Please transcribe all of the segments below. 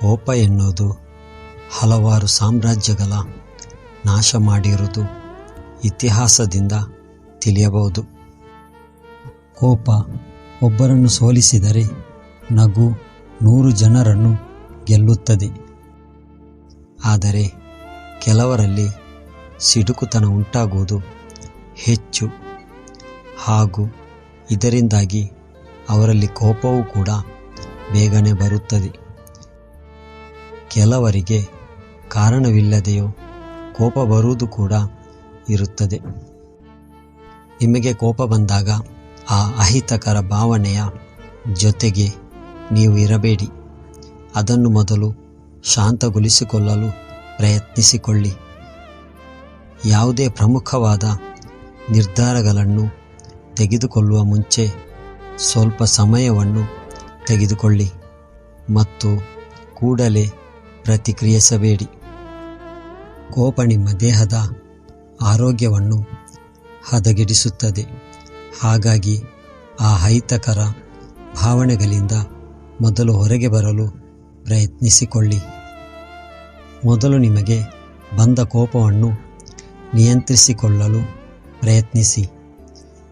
ಕೋಪ ಎನ್ನೋದು ಹಲವಾರು ಸಾಮ್ರಾಜ್ಯಗಳ ನಾಶ ಮಾಡಿರುವುದು ಇತಿಹಾಸದಿಂದ ತಿಳಿಯಬಹುದು. ಕೋಪ ಒಬ್ಬರನ್ನು ಸೋಲಿಸಿದರೆ ನಗು ನೂರು ಜನರನ್ನು ಗೆಲ್ಲುತ್ತದೆ. ಆದರೆ ಕೆಲವರಲ್ಲಿ ಸಿಡುಕುತನ ಉಂಟಾಗುವುದು ಹೆಚ್ಚು. ಹಾಗೂ ಇದರಿಂದಾಗಿ ಅವರಲ್ಲಿ ಕೋಪವೂ ಕೂಡ ಬೇಗನೆ ಬರುತ್ತದೆ. ಕೆಲವರಿಗೆ ಕಾರಣವಿಲ್ಲದೆಯೋ ಕೋಪ ಬರುವುದು ಕೂಡ ಇರುತ್ತದೆ. ನಿಮಗೆ ಕೋಪ ಬಂದಾಗ ಆ ಅಹಿತಕರ ಭಾವನೆಯ ಜೊತೆಗೆ ನೀವು ಇರಬೇಡಿ. ಅದನ್ನು ಮೊದಲು ಶಾಂತಗೊಳಿಸಿಕೊಳ್ಳಲು ಪ್ರಯತ್ನಿಸಿಕೊಳ್ಳಿ. ಯಾವುದೇ ಪ್ರಮುಖವಾದ ನಿರ್ಧಾರಗಳನ್ನು ತೆಗೆದುಕೊಳ್ಳುವ ಮುಂಚೆ ಸ್ವಲ್ಪ ಸಮಯವನ್ನು ತೆಗೆದುಕೊಳ್ಳಿ ಮತ್ತು ಕೂಡಲೇ ಪ್ರತಿಕ್ರಿಯಿಸಬೇಡಿ. ಕೋಪ ನಿಮ್ಮ ದೇಹದ ಆರೋಗ್ಯವನ್ನು ಹದಗೆಡಿಸುತ್ತದೆ. ಹಾಗಾಗಿ ಆ ಅಹಿತಕರ ಭಾವನೆಗಳಿಂದ ಮೊದಲು ಹೊರಗೆ ಬರಲು ಪ್ರಯತ್ನಿಸಿಕೊಳ್ಳಿ. ಮೊದಲು ನಿಮಗೆ ಬಂದ ಕೋಪವನ್ನು ನಿಯಂತ್ರಿಸಿಕೊಳ್ಳಲು ಪ್ರಯತ್ನಿಸಿ.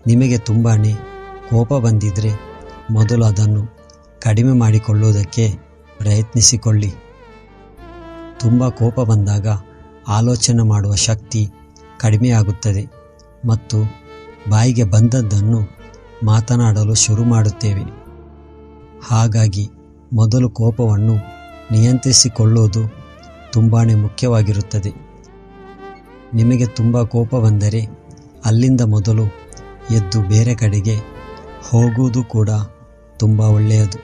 ನಿಮಗೆ ತುಂಬಾ ಕೋಪ ಬಂದಿದ್ದರೆ ಮೊದಲು ಅದನ್ನು ಕಡಿಮೆ ಮಾಡಿಕೊಳ್ಳುವುದಕ್ಕೆ ಪ್ರಯತ್ನಿಸಿಕೊಳ್ಳಿ. ತುಂಬ ಕೋಪ ಬಂದಾಗ ಆಲೋಚನೆ ಮಾಡುವ ಶಕ್ತಿ ಕಡಿಮೆಯಾಗುತ್ತದೆ ಮತ್ತು ಬಾಯಿಗೆ ಬಂದದ್ದನ್ನು ಮಾತನಾಡಲು ಶುರು ಮಾಡುತ್ತೇವೆ. ಹಾಗಾಗಿ ಮೊದಲು ಕೋಪವನ್ನು ನಿಯಂತ್ರಿಸಿಕೊಳ್ಳುವುದು ತುಂಬಾ ಮುಖ್ಯವಾಗಿರುತ್ತದೆ. ನಿಮಗೆ ತುಂಬ ಕೋಪ ಬಂದರೆ ಅಲ್ಲಿಂದ ಮೊದಲು ಎದ್ದು ಬೇರೆ ಕಡೆಗೆ ಹೋಗುವುದು ಕೂಡ ತುಂಬ ಒಳ್ಳೆಯದು.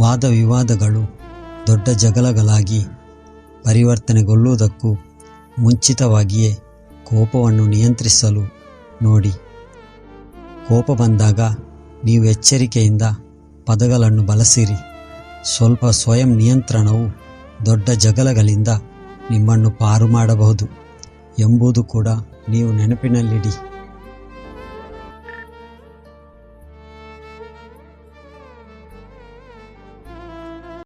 ವಾದ ವಿವಾದಗಳು ದೊಡ್ಡ ಜಗಳಗಳಾಗಿ ಪರಿವರ್ತನೆಗೊಳ್ಳುವುದಕ್ಕೂ ಮುಂಚಿತವಾಗಿಯೇ ಕೋಪವನ್ನು ನಿಯಂತ್ರಿಸಲು ನೋಡಿ. ಕೋಪ ಬಂದಾಗ ನೀವು ಎಚ್ಚರಿಕೆಯಿಂದ ಪದಗಳನ್ನು ಬಳಸಿರಿ. ಸ್ವಲ್ಪ ಸ್ವಯಂ ನಿಯಂತ್ರಣವು ದೊಡ್ಡ ಜಗಳಗಳಿಂದ ನಿಮ್ಮನ್ನು ಪಾರು ಮಾಡಬಹುದು ಎಂಬುದು ಕೂಡ ನೀವು ನೆನಪಿನಲ್ಲಿಡಿ.